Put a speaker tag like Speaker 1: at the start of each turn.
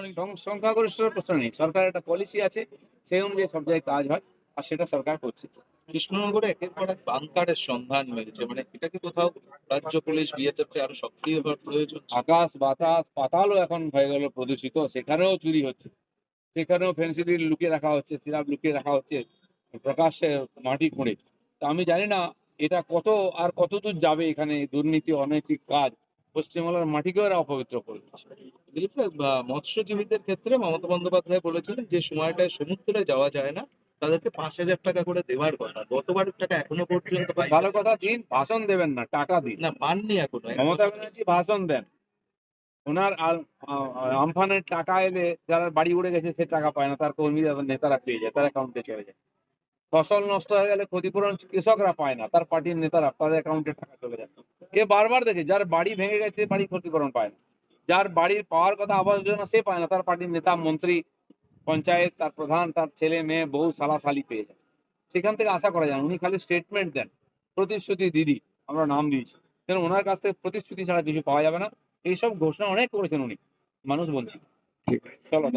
Speaker 1: অনেক
Speaker 2: সং- প্রশ্ন নেই। সরকার একটা পলিসি আছে সেই অনুযায়ী সব জায়গায় কাজ হয় আর সেটা সরকার করছে।
Speaker 1: কৃষ্ণনগরে একের পর এক বাংকারের সন্ধান মিলছে মানে এটা কি কোথাও রাজ্য পুলিশ বিএসএফ কে আরও সক্রিয় হওয়ার প্রয়োজন
Speaker 2: আকাশ বাতাস পাতালও এখন হয়ে গেল প্রদূষিত সেখানেও চুরি হচ্ছে। সেখানেও ফেন্সিডিল লুকিয়ে রাখা হচ্ছে সিরাপ লুকিয়ে রাখা হচ্ছে প্রকাশ্যে মাটি খুঁড়ে তো আমি জানি না এটা কত আর কতদূর যাবে এখানে দুর্নীতি অনৈতিক কাজ? পশ্চিমবাংলার মাটিকেও এরা অপবিত্র করে দিচ্ছে।
Speaker 1: মৎস্যজীবীদের ক্ষেত্রে মমতা বন্দ্যোপাধ্যায় বলেছিলেন যে সময়টায় সমুদ্রে যাওয়া যায় না তাদেরকে পাঁচ হাজার টাকা করে দেওয়ার কথা। গতবারের টাকা এখনও পর্যন্ত
Speaker 2: ভালো কথা দিন ভাষণ দেবেন না টাকা দিন।
Speaker 1: না পাননি এখনও।
Speaker 2: মমতা ব্যানার্জি ভাষণ দেন। ওনার আর আমফানের টাকা এলে যারা বাড়ি উড়ে গেছে সে টাকা পায় না। তার কর্মীরা নেতারা পেয়ে যায় তার অ্যাকাউন্টে চলে যায়। ফসল নষ্ট হয়ে গেলে ক্ষতিপূরণ কৃষকরা পায় না তার পার্টির নেতারা তাদের অ্যাকাউন্টে টাকা চলে যায়। এ বারবার দেখে যার বাড়ি ভেঙে গেছে বাড়ি ক্ষতিপূরণ পায় না। যার বাড়ির পাওয়ার কথা আবাস যোজনা সে পায় না তার পার্টির নেতা মন্ত্রী পঞ্চায়েত তার প্রধান তার ছেলে মেয়ে বউ সালা সালি পেয়ে যায়। সেখান থেকে আশা করা যায় উনি খালি স্টেটমেন্ট দেন প্রতিশ্রুতি দিদি আমরা নাম দিয়েছি। কেন ওনার কাছ থেকে প্রতিশ্রুতি ছাড়া কিছু পাওয়া যাবে না। এইসব ঘোষণা অনেক করেছেন উনি। মানুষ বঞ্চিত। চলো